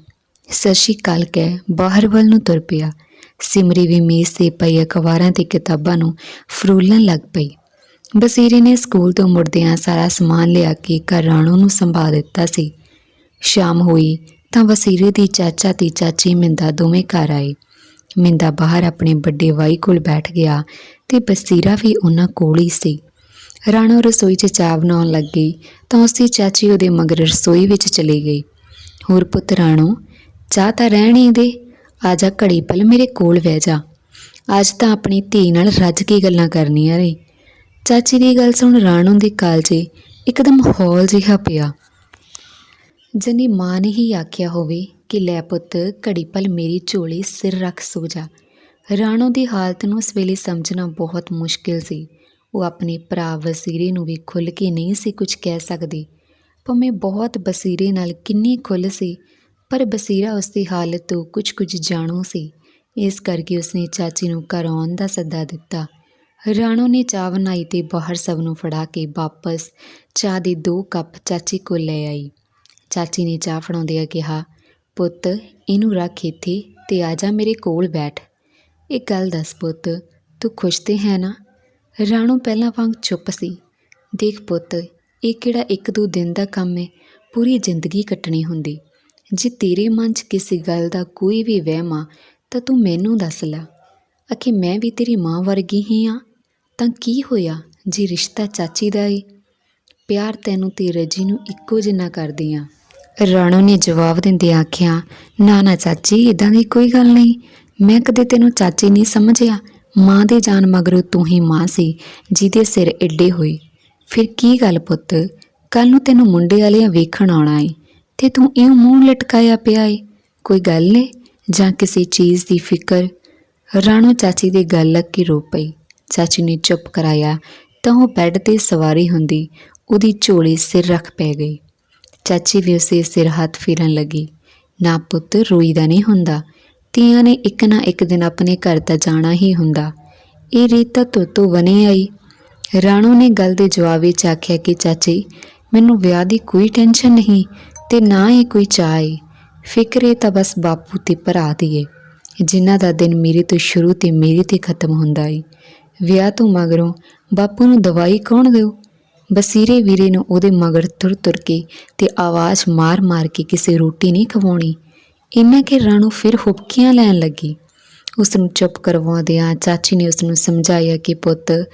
ਸਤਿ ਸ਼੍ਰੀ ਅਕਾਲ, ਕਹਿ, ਬਾਹਰ ਵੱਲ ਨੂੰ ਤੁਰ ਪਿਆ। ਸਿਮਰੀ ਵੀ ਮੇਜ਼ ਤੇ ਪਈ ਅਖਬਾਰਾਂ ਤੇ ਕਿਤਾਬਾਂ ਨੂੰ ਫਰੂਲਣ ਲੱਗ ਪਈ। ਬਸੀਰੇ ਨੇ ਸਕੂਲ ਤੋਂ ਮੁੜਦਿਆਂ ਸਾਰਾ ਸਮਾਨ ਲਿਆ ਕੇ ਘਰ ਰਾਣੋ ਨੂੰ ਸੰਭਾਲ ਦਿੱਤਾ ਸੀ। ਸ਼ਾਮ ਹੋਈ ਤਾਂ ਵਸੀਰੇ ਦੀ ਚਾਚਾ ਤੇ ਚਾਚੀ ਮਿੰਦਾ ਦੋਵੇਂ ਘਰ ਆਏ। ਮਿੰਦਾ ਬਾਹਰ ਆਪਣੇ ਵੱਡੇ ਵਾਈ ਕੋਲ ਬੈਠ ਗਿਆ ਤੇ ਬਸੀਰਾ ਵੀ ਉਹਨਾਂ ਕੋਲ ਹੀ ਸੀ। ਰਾਣੋ ਰਸੋਈ 'ਚ ਚਾਹ ਬਣਾਉਣ ਲੱਗ ਗਈ ਤਾਂ ਉਸਦੀ ਚਾਚੀ ਉਹਦੇ ਮਗਰ ਰਸੋਈ ਵਿੱਚ ਚਲੀ ਗਈ। ਹੋਰ ਪੁੱਤ ਰਾਣੋ, ਚਾਹ ਤਾਂ ਰਹਿਣ ਹੀ ਦੇ। ਆ ਜਾ ਘੜੀ ਪਲ ਮੇਰੇ ਕੋਲ ਬਹਿ ਜਾ। ਅੱਜ ਤਾਂ ਆਪਣੀ ਧੀ ਨਾਲ ਰੱਜ ਕੇ ਗੱਲਾਂ ਕਰਨੀਆਂ ਨੇ। ਚਾਚੀ ਦੀ ਗੱਲ ਸੁਣ ਰਾਣੋ ਦੇ ਕਾਲਜੇ ਇੱਕਦਮ ਹੌਲ ਜਿਹਾ ਪਿਆ। ਜਨੀ ਮਾਂ ਨੇ ਹੀ ਆਖਿਆ ਹੋਵੇ ਕਿ ਲੈ ਪੁੱਤ, ਘੜੀ ਪਲ ਮੇਰੀ ਝੋਲੀ ਸਿਰ ਰੱਖ ਸੋ ਜਾ। ਰਾਣੋ ਦੀ ਹਾਲਤ ਨੂੰ ਉਸ ਵੇਲੇ ਸਮਝਣਾ ਬਹੁਤ ਮੁਸ਼ਕਿਲ ਸੀ। ਉਹ ਆਪਣੇ ਭਰਾ ਵਸੀਰੇ ਨੂੰ ਵੀ ਖੁੱਲ੍ਹ ਕੇ ਨਹੀਂ ਸੀ ਕੁਝ ਕਹਿ ਸਕਦੀ। ਭਾਵੇਂ ਬਹੁਤ ਬਸੀਰੇ ਨਾਲ ਕਿੰਨੀ ਖੁੱਲ੍ਹ ਸੀ, ਪਰ ਬਸੀਰਾ ਉਸ ਦੀ ਹਾਲਤ ਤੋਂ ਕੁਝ ਕੁਝ ਜਾਣੂ ਸੀ। ਇਸ ਕਰਕੇ ਉਸਨੇ ਚਾਚੀ ਨੂੰ ਘਰ ਆਉਣ ਦਾ ਸੱਦਾ ਦਿੱਤਾ। ਰਾਣੋ ਨੇ ਚਾਹ ਬਣਾਈ ਤੇ ਬਾਹਰ ਸਭ ਨੂੰ ਫੜਾ ਕੇ ਵਾਪਸ ਚਾਹ ਦੇ ਦੋ ਕੱਪ ਚਾਚੀ ਕੋਲ ਲੈ ਆਈ। ਚਾਚੀ ਨੇ ਚਾਹ ਫੜਾਉਂਦਿਆਂ ਕਿਹਾ, ਪੁੱਤ, ਇਹਨੂੰ ਰੱਖ ਇੱਥੇ ਤੇ ਆ ਜਾ ਮੇਰੇ ਕੋਲ ਬੈਠ। ਇਹ ਗੱਲ ਦੱਸ ਪੁੱਤ, ਤੂੰ ਖੁਸ਼ ਤੇ ਹੈ ਨਾ? ਰਾਣੋ ਪਹਿਲਾਂ ਵਾਂਗ ਚੁੱਪ ਸੀ। ਦੇਖ ਪੁੱਤ, ਇਹ ਕਿਹੜਾ ਇੱਕ ਦੋ ਦਿਨ ਦਾ ਕੰਮ ਹੈ ਪੂਰੀ ਜ਼ਿੰਦਗੀ ਕੱਟਣੀ ਹੁੰਦੀ। ਜੇ ਤੇਰੇ ਮਨ 'ਚ ਕਿਸੇ ਗੱਲ ਦਾ ਕੋਈ ਵੀ ਵਹਿਮ ਆ, ਤਾਂ ਤੂੰ ਮੈਨੂੰ ਦੱਸ ਲੈ। ਅਖੇ ਮੈਂ ਵੀ ਤੇਰੀ ਮਾਂ ਵਰਗੀ ਹੀ ਆ, ਤਾਂ ਕੀ ਹੋਇਆ ਜੇ ਰਿਸ਼ਤਾ ਚਾਚੀ ਦਾ ਏ? ਪਿਆਰ ਤੈਨੂੰ ਤੇ ਰਜੀ ਨੂੰ ਇੱਕੋ ਜਿੰਨਾ ਕਰਦੀ ਆ ਰਾਣੋ ਨੇ ਜਵਾਬ ਦਿੰਦੇ ਆਖਿਆ, ਨਾ ਨਾ ਚਾਚੀ ਇਦਾਂ ਦੀ ਕੋਈ ਗੱਲ ਨਹੀਂ। ਮੈਂ ਕਦੇ ਤੈਨੂੰ ਚਾਚੀ ਨਹੀਂ ਸਮਝਿਆ। ਮਾਂ ਦੇ ਜਾਨ ਮਗਰੋਂ ਤੂੰ ਹੀ ਮਾਂ ਸੀ, ਜਿਹਦੇ ਸਿਰ ਏਡੇ ਹੋਏ। ਫਿਰ ਕੀ ਗੱਲ ਪੁੱਤ? ਕੱਲ ਨੂੰ ਤੈਨੂੰ ਮੁੰਡੇ ਵਾਲਿਆਂ ਵੇਖਣ ਆਉਣਾ ਏ, ਤੇ ਤੂੰ ਇਉਂ ਮੂੰਹ ਲਟਕਾਇਆ ਪਿਆ ਏ। ਕੋਈ ਗੱਲ ਏ ਜਾਂ ਕਿਸੇ ਚੀਜ਼ ਦੀ ਫਿਕਰ? ਰਾਣੋ ਚਾਚੀ ਦੇ ਗੱਲ ਲੱਗ ਕੇ ਰੋ ਪਈ। ਚਾਚੀ ਨੇ ਚੁੱਪ ਕਰਾਇਆ, ਤਾਂ ਉਹ ਬੈੱਡ ਤੇ ਸਵਾਰੀ ਹੁੰਦੀ, ਉਹਦੀ ਝੋਲੀ ਸਿਰ ਰੱਖ ਪੈ ਗਈ। ਚਾਚੀ ਵੀ ਉਸੇ ਸਿਰ ਹੱਥ ਫੇਰਨ ਲੱਗੀ। ਨਾ ਪੁੱਤ, ਰੋਈਦਾ ਨਹੀਂ ਹੁੰਦਾ। ਧੀਆਂ ਨੇ ਇੱਕ ਨਾ ਇੱਕ ਦਿਨ ਆਪਣੇ ਘਰ ਤਾਂ ਜਾਣਾ ਹੀ ਹੁੰਦਾ। ਇਹ ਰੀਤ ਤਾਂ ਤੋਤੋਂ ਬਣੀ ਆਈ। ਰਾਣੋ ਨੇ ਗੱਲ ਦੇ ਜਵਾਬ ਵਿੱਚ ਆਖਿਆ ਕਿ, ਚਾਚੀ, ਮੈਨੂੰ ਵਿਆਹ ਦੀ ਕੋਈ ਟੈਨਸ਼ਨ ਨਹੀਂ ਤੇ ਨਾ ਹੀ ਕੋਈ ਚਾਹ ਏ। ਫਿਕਰ ਏ ਤਾਂ ਬਸ ਬਾਪੂ ਤੇ ਭਰਾ ਦੀਏ ਏ, ਜਿਨ੍ਹਾਂ ਦਾ ਦਿਨ ਮੇਰੇ ਤੋਂ ਸ਼ੁਰੂ ਤੇ ਮੇਰੇ ਤੇ ਖਤਮ ਹੁੰਦਾ ਏ। ਵਿਆਹ ਤੋਂ ਮਗਰੋਂ ਬਾਪੂ ਨੂੰ ਦਵਾਈ ਕੌਣ ਦਿਓ ਬਸੀਰੇ ਵੀਰੇ ਨੂੰ ਉਹਦੇ ਮਗਰ ਤੁਰ ਤੁਰ ਕੇ ਤੇ ਆਵਾਜ਼ ਮਾਰ-ਮਾਰ ਕੇ ਕਿਸੇ ਰੋਟੀ ਨਹੀਂ ਖਵਾਉਣੀ। ਇੰਨਾ ਕਿ ਰਾਣੋ ਫਿਰ ਹੁਬਕੀਆਂ ਲੈਣ ਲੱਗੀ। ਉਸ ਨੂੰ ਚੁੱਪ ਕਰਵਾਉਂਦਿਆਂ ਚਾਚੀ ਨੇ ਉਸ ਨੂੰ ਸਮਝਾਇਆ ਕਿ ਪੁੱਤ,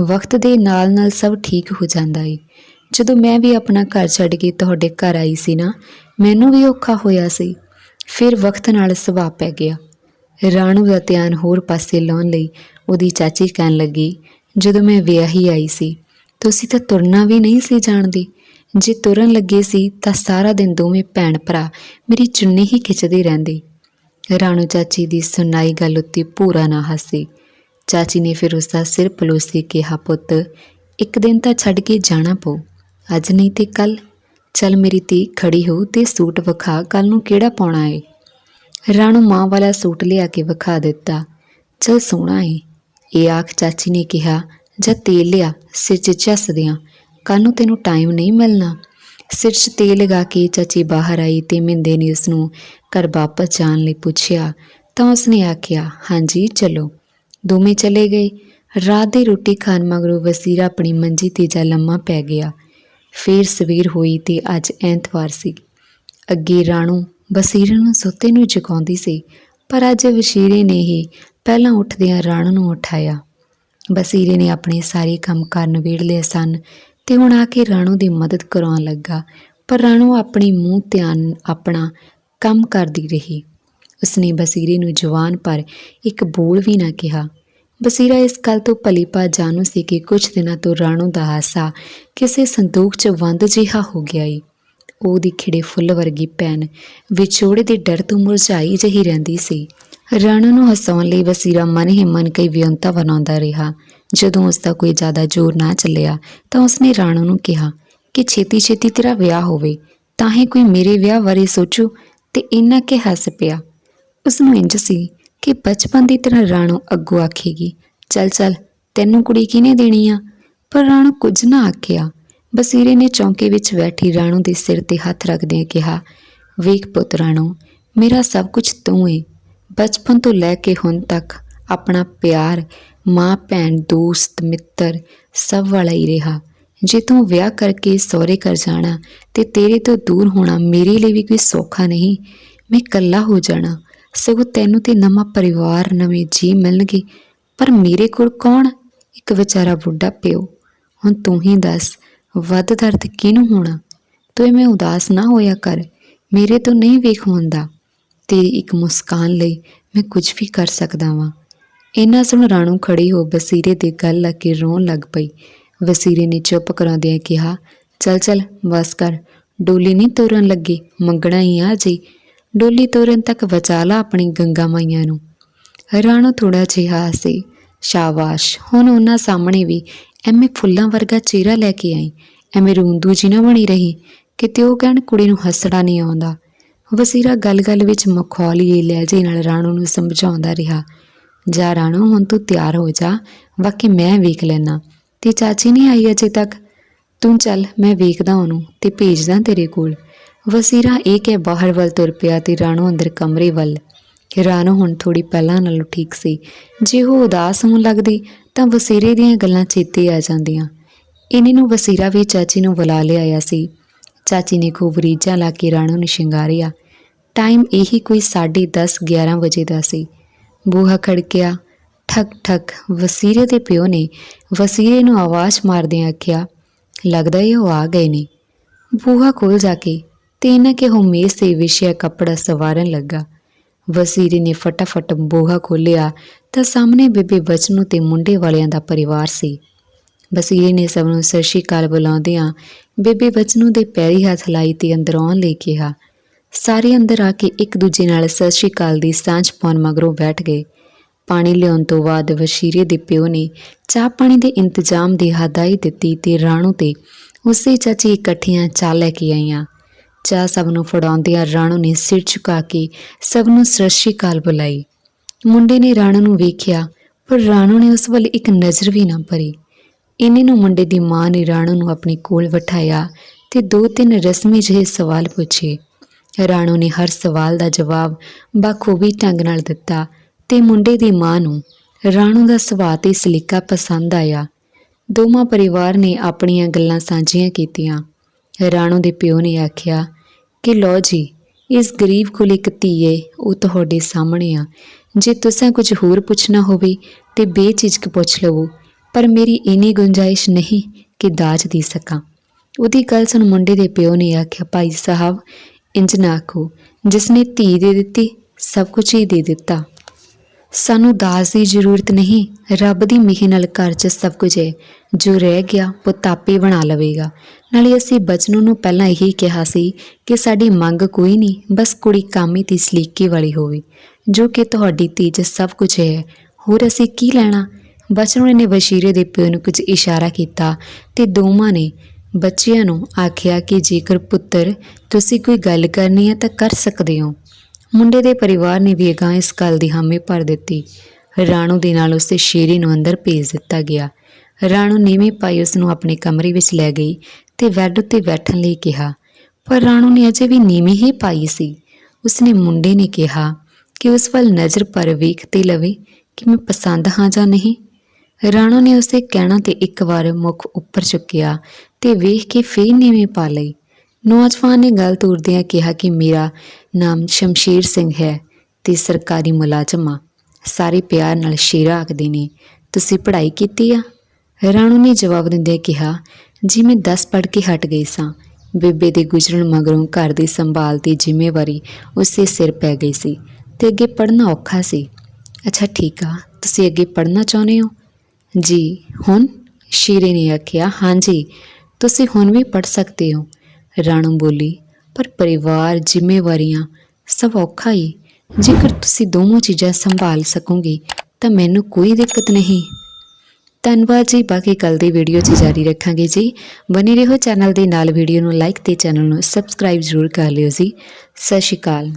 ਵਕਤ ਦੇ ਨਾਲ-ਨਾਲ ਸਭ ਠੀਕ ਹੋ ਜਾਂਦਾ ਏ। ਜਦੋਂ ਮੈਂ ਵੀ ਆਪਣਾ ਘਰ ਛੱਡ ਕੇ ਤੁਹਾਡੇ ਘਰ ਆਈ ਸੀ ਨਾ, ਮੈਨੂੰ ਵੀ ਔਖਾ ਹੋਇਆ ਸੀ। ਫਿਰ ਵਕਤ ਨਾਲ ਸੁਭਾਅ ਪੈ ਗਿਆ। ਰਾਣੂ ਦਾ ਧਿਆਨ ਹੋਰ ਪਾਸੇ ਲਾਉਣ ਲਈ ਉਹਦੀ ਚਾਚੀ ਕਹਿਣ ਲੱਗੀ, ਜਦੋਂ ਮੈਂ ਵਿਆਹੀ ਆਈ ਸੀ, ਤੁਸੀਂ ਤਾਂ ਤੁਰਨਾ ਵੀ ਨਹੀਂ ਸੀ ਜਾਣਦੇ। ਜੇ ਤੁਰਨ ਲੱਗੇ ਸੀ ਤਾਂ ਸਾਰਾ ਦਿਨ ਦੋਵੇਂ ਭੈਣ ਭਰਾ ਮੇਰੀ ਚੁੰਨੀ ਹੀ ਖਿੱਚਦੇ ਰਹਿੰਦੇ। ਰਾਣੂ ਚਾਚੀ ਦੀ ਸੁਣਾਈ ਗੱਲ ਉੱਤੇ ਪੂਰਾ ਨਾ ਹੱਸੇ। ਚਾਚੀ ਨੇ ਫਿਰ ਉਸ ਦਾ ਸਿਰ ਪਲੋਸੀ ਕਿਹਾ, ਪੁੱਤ, ਇੱਕ ਦਿਨ ਤਾਂ ਛੱਡ ਕੇ ਜਾਣਾ ਪਊ। ਅੱਜ ਨਹੀਂ ਤੇ ਕੱਲ ਚੱਲ ਮੇਰੀ ਧੀ ਖੜੀ ਹੋ ਤੇ ਸੂਟ ਵਿਖਾ ਕੱਲ ਨੂੰ ਕਿਹੜਾ ਪਾਉਣਾ ਏ? ਰਾਣੂ ਮਾਂ ਵਾਲਾ ਸੂਟ ਲਿਆ ਕੇ ਵਿਖਾ ਦਿੱਤਾ। ਚਲ ਸੋਹਣਾ ਏ। ਇਹ ਆਖ ਚਾਚੀ ਨੇ ਕਿਹਾ, ਜਾਂ ਤੇਲ ਲਿਆ, ਸਿਰ 'ਚ ਚੱਸਦਿਆਂ ਕੱਲ ਨੂੰ ਤੈਨੂੰ ਟਾਈਮ ਨਹੀਂ ਮਿਲਣਾ। ਸਿਰ 'ਚ ਤੇਲ ਲਗਾ ਕੇ ਚਾਚੀ ਬਾਹਰ ਆਈ ਤੇ ਮਿੰਦੇ ਨੇ ਉਸ ਨੂੰ ਘਰ ਵਾਪਸ ਜਾਣ ਲਈ ਪੁੱਛਿਆ। ਤਾਂ ਉਸਨੇ ਆਖਿਆ, ਹਾਂਜੀ, ਚਲੋ। ਦੋਵੇਂ ਚਲੇ ਗਏ। ਰਾਤ ਦੀ ਰੋਟੀ ਖਾਣ ਮਗਰੋਂ ਵਸੀਰਾ ਆਪਣੀ ਮੰਜੀ ਤੇ ਜਾ ਲੰਮਾ ਪੈ ਗਿਆ। ਫੇਰ ਸਵੇਰ ਹੋਈ ਤੇ ਅੱਜ ਐਤਵਾਰ ਸੀ। ਅੱਗੇ ਰਾਣੂ ਬਸੀਰੇ ਨੂੰ ਸੁੱਤੇ ਨੂੰ ਜਗਾਉਂਦੀ ਸੀ, ਪਰ ਅੱਜ ਵਸ਼ੀਰੇ ਨੇ ਹੀ ਪਹਿਲਾਂ ਉੱਠਦਿਆਂ ਰਾਣੂ ਨੂੰ ਉਠਾਇਆ। ਬਸੀਰੇ ਨੇ ਆਪਣੇ ਸਾਰੇ ਕੰਮ ਕਰਨ ਵੇੜ ਲਏ ਸਨ। ਤੇ ਹੁਣ ਆ ਕੇ ਰਾਣੂ ਦੀ ਮਦਦ ਕਰਾਉਣ ਲੱਗਾ, ਪਰ ਰਾਣੂ ਆਪਣੇ ਮੂੰਹ ਧਿਆਨ ਆਪਣਾ ਕੰਮ ਕਰਦੀ ਰਹੀ। ਉਸਨੇ ਬਸੀਰੇ ਨੂੰ ਜਵਾਨ ਪਰ ਇੱਕ ਬੋਲ ਵੀ ਨਾ ਕਿਹਾ। ਬਸੀਰਾ ਇਸ ਗੱਲ ਤੋਂ ਭਲੀ ਭਾ ਜਾਣੂ ਸੀ ਕਿ ਕੁਝ ਦਿਨਾਂ ਤੋਂ ਰਾਣੂ ਦਾ ਹਾਸਾ ਕਿਸੇ ਸੰਦੂਕ 'ਚ ਵੰਦ ਜਿਹਾ ਹੋ ਗਿਆ ਈ। ਉਹਦੀ ਖਿੜੇ ਫੁੱਲ ਵਰਗੀ ਭੈਣ ਵਿਛੋੜੇ ਦੇ ਡਰ ਤੋਂ ਮੁਰਝਾਈ ਜਹੀ ਰਹਿੰਦੀ ਸੀ। ਰਾਣੂ ਨੂੰ ਹਸਾਉਣ ਲਈ ਵਸੀਰਾ ਮਨ ਹੀ ਮਨ ਕਈ ਵਿਅੰਤਾ ਬਣਾਉਂਦਾ ਰਿਹਾ। ਜਦੋਂ ਉਸ ਦਾ ਕੋਈ ਜ਼ਿਆਦਾ ਜ਼ੋਰ ਨਾ ਚੱਲਿਆ, ਤਾਂ ਉਸਨੇ ਰਾਣੂ ਨੂੰ ਕਿਹਾ ਕਿ ਛੇਤੀ ਛੇਤੀ ਤੇਰਾ ਵਿਆਹ ਹੋਵੇ, ਤਾਂ ਹੀ ਕੋਈ ਮੇਰੇ ਵਿਆਹ ਬਾਰੇ ਸੋਚੂ ਤੇ ਇੰਨਾ ਕਿ ਹੱਸ ਪਿਆ। ਉਸ ਨੂੰ ਇੰਜ ਸੀ ਕਿ ਬਚਪਨ ਦੀ ਤਰ੍ਹਾਂ ਰਾਣੂ ਅੱਗੋਂ ਆਖੇਗੀ, ਚੱਲ ਚੱਲ, ਤੈਨੂੰ ਕੁੜੀ ਕਿਹਨੇ ਦੇਣੀ ਆ? ਪਰ ਰਾਣੂ ਕੁਝ ਨਾ ਆਖਿਆ। ਬਸੀਰੇ ਨੇ ਚੌਂਕੇ ਵਿੱਚ ਬੈਠੀ ਰਾਣੂ ਦੇ ਸਿਰ ਤੇ ਹੱਥ ਰੱਖਦਿਆਂ ਕਿਹਾ, ਵੇਖ ਪੁੱਤ ਰਾਣੂ, ਮੇਰਾ ਸਭ ਕੁਝ ਤੂੰ ਏ। ਬਚਪਨ ਤੋਂ ਲੈ ਕੇ ਹੁਣ ਤੱਕ ਆਪਣਾ ਪਿਆਰ, ਮਾਂ, ਭੈਣ, ਦੋਸਤ, ਮਿੱਤਰ ਸਭ ਵਾਲਾ ਹੀ ਰਿਹਾ। ਜੇ ਤੂੰ ਵਿਆਹ ਕਰਕੇ ਸਹੁਰੇ ਘਰ ਜਾਣਾ ਤੇ ਤੇਰੇ ਤੋਂ ਦੂਰ ਹੋਣਾ ਮੇਰੇ ਲਈ ਵੀ ਕੋਈ ਸੌਖਾ ਨਹੀਂ, ਮੈਂ ਇਕੱਲਾ ਹੋ ਜਾਣਾ। ਸਗੋਂ ਤੈਨੂੰ ਤੇ ਨਵਾਂ ਪਰਿਵਾਰ, ਨਵੇਂ ਜੀ ਮਿਲਣਗੇ। ਪਰ ਮੇਰੇ ਕੋਲ ਕੌਣ? ਇੱਕ ਵਿਚਾਰਾ ਬੁੱਢਾ ਪਿਓ। ਹੁਣ ਤੂੰ ਹੀ ਦੱਸ ਵੱਧ ਦਰਦ ਕਿਹਨੂੰ ਹੋਣਾ? ਤੂੰ ਐਵੇਂ ਉਦਾਸ ਨਾ ਹੋਇਆ ਕਰ। ਮੇਰੇ ਤੋਂ ਨਹੀਂ ਵੇਖ ਹੁੰਦਾ। ਤੇਰੀ ਇੱਕ ਮੁਸਕਾਨ ਲਈ ਮੈਂ ਕੁਝ ਵੀ ਕਰ ਸਕਦਾ ਵਾਂ। ਇੰਨਾ ਸੁਣ ਰਾਣੂ ਖੜੀ ਹੋ ਬਸੀਰੇ ਦੇ ਗੱਲ ਲਾ ਕੇ ਰੋਣ ਲੱਗ ਪਈ। ਵਸੀਰੇ ਨੇ ਚੁੱਪ ਕਰਾਉਂਦਿਆਂ ਕਿਹਾ, ਚੱਲ ਚੱਲ, ਬਸ ਕਰ। ਡੋਲੀ ਨਹੀਂ ਤੋਰਨ ਲੱਗੀ, ਮੰਗਣਾ ਹੀ ਆ ਜੀ ਡੋਲੀ ਤੋਰਨ ਤੱਕ ਬਚਾ ਲਾ ਆਪਣੀ ਗੰਗਾ ਮਾਈਆਂ ਨੂੰ। ਰਾਣੋ ਥੋੜਾ ਜਿਹਾ ਸੀ ਸ਼ਾਬਾਸ਼। ਹੁਣ ਉਹਨਾਂ ਸਾਹਮਣੇ ਵੀ ਐਵੇਂ ਫੁੱਲਾਂ ਵਰਗਾ ਚਿਹਰਾ ਲੈ ਕੇ ਆਈ। ਐਵੇਂ ਰੂੰਦੂ ਜੀ ਨਾ ਬਣੀ ਰਹੀ ਕਿਤੇ ਉਹ ਕਹਿਣ ਕੁੜੀ ਨੂੰ ਹੱਸੜਾ ਨਹੀਂ ਆਉਂਦਾ। ਵਸੀਰਾ ਗੱਲ-ਗੱਲ ਵਿੱਚ ਮਖੌਲੀਏ ਲਹਿਜੇ ਨਾਲ ਰਾਣੋ ਨੂੰ ਸਮਝਾਉਂਦਾ ਰਿਹਾ। ਜਾ ਰਾਣੋ, ਹੁਣ ਤੂੰ ਤਿਆਰ ਹੋ ਜਾ। ਬਾਕੀ ਮੈਂ ਵੇਖ ਲੈਣਾ ਤੇ ਚਾਚੀ ਨਹੀਂ ਆਈ ਅਜੇ ਤੱਕ? ਤੂੰ ਚੱਲ, ਮੈਂ ਵੇਖਦਾ ਉਹਨੂੰ ਤੇ ਭੇਜਦਾ ਤੇਰੇ ਕੋਲ। ਵਸੀਰਾ ਇਹ ਕਹਿ ਬਾਹਰ ਵੱਲ ਤੁਰ ਪਿਆ ਤੇ ਰਾਣੋ ਅੰਦਰ ਕਮਰੇ ਵੱਲ। ਰਾਣੋ ਹੁਣ ਥੋੜੀ ਪਹਿਲਾਂ ਨਾਲੋਂ ਠੀਕ ਸੀ। ਜੇ ਉਹ ਉਦਾਸ ਹੋਣ ਲੱਗਦੀ ਤਾਂ ਵਸੀਰੇ ਦੀਆਂ ਗੱਲਾਂ ਚੇਤੇ ਆ ਜਾਂਦੀਆਂ। ਇਹਨੇ ਨੂੰ ਵਸੀਰਾ ਵੀ ਚਾਚੀ ਨੂੰ ਬੁਲਾ ਲਿਆਇਆ ਸੀ। ਚਾਚੀ ਨੇ ਖੂਬ ਰੀਝਾਂ ਲਾ ਕੇ ਰਾਣੋ ਨੂੰ ਸ਼ਿੰਗਾਰਿਆ। ਟਾਈਮ ਇਹੀ ਕੋਈ 10:30 11 ਵਜੇ ਦਾ ਸੀ। ਬੂਹਾ ਖੜਕਿਆ। ਠਕ ਠਕ, ਵਸੀਰੇ ਦੇ ਪਿਓ ਨੇ ਵਸੀਰੇ ਨੂੰ ਆਵਾਜ਼ ਮਾਰਦਿਆਂ ਆਖਿਆ, ਲੱਗਦਾ ਏ ਉਹ ਆ ਗਏ ਨੇ। ਬੂਹਾ ਖੋਲ ਜਾ ਕੇ ਤੇ ਇਹਨਾਂ ਕੇ ਉਹ ਮੇਜ਼ ਤੇ ਵਿਛਿਆ ਕੱਪੜਾ ਸਵਾਰਨ ਲੱਗਾ। ਵਸੀਰੇ ਨੇ ਫਟਾਫਟ ਬੋਹਾ ਖੋਲ੍ਹਿਆ ਤਾਂ ਸਾਹਮਣੇ ਬੇਬੇ ਬਚਨੂ ਤੇ ਮੁੰਡੇ ਵਾਲਿਆਂ ਦਾ ਪਰਿਵਾਰ ਸੀ। ਵਸੀਰੇ ਨੇ ਸਭ ਨੂੰ ਸਤਿ ਸ਼੍ਰੀ ਅਕਾਲ ਬੁਲਾਉਂਦਿਆਂ ਬੇਬੇ ਬਚਨੂ ਦੇ ਪੈਰੀ ਹੱਥ ਲਾਈ ਤੇ ਅੰਦਰ ਆਉਣ ਲਈ ਕਿਹਾ। ਸਾਰੇ ਅੰਦਰ ਆ ਕੇ ਇੱਕ ਦੂਜੇ ਨਾਲ ਸਤਿ ਸ਼੍ਰੀ ਅਕਾਲ ਦੀ ਸਾਂਝ ਪਾਉਣ ਮਗਰੋਂ ਬੈਠ ਗਏ। ਪਾਣੀ ਲਿਆਉਣ ਤੋਂ ਬਾਅਦ ਵਸ਼ੀਰੇ ਦੇ ਪਿਓ ਨੇ ਚਾਹ ਪਾਣੀ ਦੇ ਇੰਤਜ਼ਾਮ ਦੀ ਹਦਾਇਤ ਦਿੱਤੀ ਤੇ ਰਾਣੂ ਤੇ ਉਸੇ ਚਾਚੀ ਇਕੱਠੀਆਂ ਚਾਹ ਲੈ ਕੇ ਆਈਆਂ। ਚਾਹ ਸਭ ਨੂੰ ਫੜਾਉਂਦਿਆਂ ਰਾਣੋ ਨੇ ਸਿਰ ਝੁਕਾ ਕੇ ਸਭ ਨੂੰ ਸਤਿ ਸ਼੍ਰੀ ਅਕਾਲ ਬੁਲਾਈ। ਮੁੰਡੇ ਨੇ ਰਾਣੋ ਨੂੰ ਵੇਖਿਆ, ਪਰ ਰਾਣੋ ਨੇ ਉਸ ਵੱਲ ਇੱਕ ਨਜ਼ਰ ਵੀ ਨਾ ਭਰੀ। ਇੰਨੇ ਨੂੰ ਮੁੰਡੇ ਦੀ ਮਾਂ ਨੇ ਰਾਣੋ ਨੂੰ ਆਪਣੇ ਕੋਲ ਬਿਠਾਇਆ ਤੇ ਦੋ ਤਿੰਨ ਰਸਮੀ ਜਿਹੇ ਸਵਾਲ ਪੁੱਛੇ। ਰਾਣੋ ਨੇ ਹਰ ਸਵਾਲ ਦਾ ਜਵਾਬ ਬਾਖੂਬੀ ਢੰਗ ਨਾਲ ਦਿੱਤਾ ਤੇ ਮੁੰਡੇ ਦੀ ਮਾਂ ਨੂੰ ਰਾਣੋ ਦਾ ਸੁਭਾਅ ਤੇ ਸਲੀਕਾ ਪਸੰਦ ਆਇਆ। ਦੋਵਾਂ ਪਰਿਵਾਰ ਨੇ ਆਪਣੀਆਂ ਗੱਲਾਂ ਸਾਂਝੀਆਂ ਕੀਤੀਆਂ। ਰਾਣੋ ਦੇ ਪਿਓ ਨੇ ਆਖਿਆ, ਕਿ ਲੋ ਜੀ, ਇਸ ਗਰੀਬ ਕੋਲ ਇੱਕ ਧੀ ਏ ਉਹ ਤੁਹਾਡੇ ਸਾਹਮਣੇ ਆ। ਜੇ ਤੁਸੀਂ ਕੁਝ ਹੋਰ ਪੁੱਛਣਾ ਹੋਵੇ ਤੇ ਬੇਝਿਜਕ ਪੁੱਛ ਲਵੋ, ਪਰ ਮੇਰੀ ਇੰਨੀ ਗੁੰਜਾਇਸ਼ ਨਹੀਂ ਕਿ ਦਾਜ ਦੇ ਸਕਾਂ। ਉਹਦੀ ਗੱਲ ਸੁਣ ਮੁੰਡੇ ਦੇ ਪਿਓ ਨੇ ਆਖਿਆ, ਭਾਈ ਸਾਹਿਬ ਇੰਜ ਨਾ ਆਖੋ, ਜਿਸਨੇ ਧੀ ਦੇ ਦਿੱਤੀ, ਸਭ ਕੁਝ ਹੀ ਦੇ ਦਿੱਤਾ। ਸਾਨੂੰ ਦਾਜ ਦੀ ਜ਼ਰੂਰਤ ਨਹੀਂ, ਰੱਬ ਦੀ ਮਿਹਰ ਨਾਲ ਘਰ 'ਚ ਸਭ ਕੁਝ ਹੈ। ਜੋ ਰਹਿ ਗਿਆ ਪੁੱਤ ਆਪੇ ਬਣਾ ਲਵੇਗਾ। ਨਾਲੇ ਅਸੀਂ ਬਚਨੂ ਨੂੰ ਪਹਿਲਾਂ ਇਹੀ ਕਿਹਾ ਸੀ ਕਿ ਸਾਡੀ ਮੰਗ ਕੋਈ ਨਹੀਂ, ਬਸ ਕੁੜੀ ਕਾਮੀ ਤੇ ਸਲੀਕੇ ਵਾਲੀ ਹੋਵੇ। ਜੋ ਕਿ ਤੁਹਾਡੀ ਧੀ 'ਚ ਸਭ ਕੁਝ ਹੈ। ਹੋਰ ਅਸੀਂ ਕੀ ਲੈਣਾ? ਬਚਨੂ ਨੇ ਬਸ਼ੀਰੇ ਦੇ ਪਿਓ ਨੂੰ ਕੁਝ ਇਸ਼ਾਰਾ ਕੀਤਾ ਤੇ ਦੋਵਾਂ ਨੇ ਬੱਚਿਆਂ ਨੂੰ ਆਖਿਆ ਕਿ ਜੇਕਰ ਪੁੱਤਰ, ਤੁਸੀਂ ਕੋਈ ਗੱਲ ਕਰਨੀ ਹੈ ਤਾਂ ਕਰ ਸਕਦੇ ਹੋ। ਮੁੰਡੇ ਦੇ ਪਰਿਵਾਰ ਨੇ ਵੀ ਅਗਾਂਹ ਇਸ ਗੱਲ ਦੀ ਹਾਮੀ ਭਰ ਦਿੱਤੀ। ਰਾਣੂ ਦੇ ਨਾਲ ਉਸਦੇ ਸ਼ੇਰੀ ਨੂੰ ਅੰਦਰ ਭੇਜ ਦਿੱਤਾ ਗਿਆ। ਰਾਣੂ ਨੀਵੀਂ ਪਾਈ ਉਸ ਨੂੰ ਆਪਣੇ ਕਮਰੇ ਵਿੱਚ ਲੈ ਗਈ ਤੇ ਬੈੱਡ ਉੱਤੇ ਬੈਠਣ ਲਈ ਕਿਹਾ, ਪਰ ਰਾਣੂ ਨੇ ਅਜੇ ਵੀ ਨੀਵੀਂ ਹੀ ਪਾਈ ਸੀ। ਉਸਨੇ ਮੁੰਡੇ ਨੇ ਕਿਹਾ, ਕਿ ਉਸ ਵੱਲ ਨਜ਼ਰ ਪਰ ਵੇਖ ਤੇ ਲਵੇ ਕਿ ਮੈਂ ਪਸੰਦ ਹਾਂ ਜਾਂ ਨਹੀਂ? ਰਾਣੂ ਨੇ ਉਸੇ ਕਹਿਣਾ ਤੇ ਇੱਕ ਵਾਰ ਮੁਖ ਉੱਪਰ ਚੁੱਕਿਆ ਤੇ ਵੇਖ ਕੇ ਫੇਰ ਨੀਵੇਂ ਪਾ ਲਈ। ਨੌਜਵਾਨ ਨੇ ਗੱਲ ਤੋਰਦਿਆਂ ਕਿਹਾ ਕਿ, ਮੇਰਾ ਨਾਮ ਸ਼ਮਸ਼ੀਰ ਸਿੰਘ ਹੈ ਤੇ ਸਰਕਾਰੀ ਮੁਲਾਜ਼ਮ ਆ। ਸਾਰੇ ਪਿਆਰ ਨਾਲ ਸ਼ੇਰਾ ਆਖਦੇ ਨੇ, ਤੁਸੀਂ ਪੜ੍ਹਾਈ ਕੀਤੀ ਆ? ਰਾਣੂ ਨੇ ਜਵਾਬ ਦਿੰਦਿਆਂ ਕਿਹਾ, ਜੀ ਮੈਂ 10 ਪੜ੍ਹ ਕੇ ਹਟ ਗਈ ਸਾਂ। ਬੇਬੇ ਦੇ ਗੁਜ਼ਰਨ ਮਗਰੋਂ ਘਰ ਦੀ ਸੰਭਾਲ ਦੀ ਜ਼ਿੰਮੇਵਾਰੀ ਉਸੇ ਸਿਰ ਪੈ ਗਈ ਸੀ ਤੇ ਅੱਗੇ ਪੜ੍ਹਨਾ ਔਖਾ ਸੀ। ਅੱਛਾ, ਠੀਕ ਆ, ਤੁਸੀਂ ਅੱਗੇ ਪੜ੍ਹਨਾ ਚਾਹੁੰਦੇ ਹੋ? ਜੀ, ਹੁਣ? ਸ਼ੀਰੇ ਨੇ ਆਖਿਆ, ਹਾਂਜੀ, ਤੁਸੀਂ ਹੁਣ ਵੀ ਪੜ੍ਹ ਸਕਦੇ ਹੋ। ਰਾਣੂ ਬੋਲੀ ਪਰ ਪਰਿਵਾਰ, ਜ਼ਿੰਮੇਵਾਰੀਆਂ ਸਭ ਔਖਾ ਹੀ ਜੇਕਰ ਤੁਸੀਂ ਦੋਨੋਂ ਚੀਜ਼ਾਂ ਸੰਭਾਲ ਸਕੋਗੇ, ਤਾਂ ਮੈਨੂੰ ਕੋਈ ਦਿੱਕਤ ਨਹੀਂ। ਧੰਨਵਾਦ ਜੀ, ਬਾਕੀ ਕੱਲ ਦੀ ਵੀਡੀਓ 'ਚ ਜਾਰੀ ਰੱਖਾਂਗੇ ਜੀ। ਬਨੇ ਰਹੋ ਚੈਨਲ ਦੇ ਨਾਲ। ਵੀਡੀਓ ਨੂੰ ਲਾਈਕ ਤੇ ਚੈਨਲ ਨੂੰ ਸਬਸਕ੍ਰਾਈਬ ਜ਼ਰੂਰ ਕਰ ਲਿਓ ਜੀ। ਸਤਿ ਸ਼੍ਰੀ ਅਕਾਲ।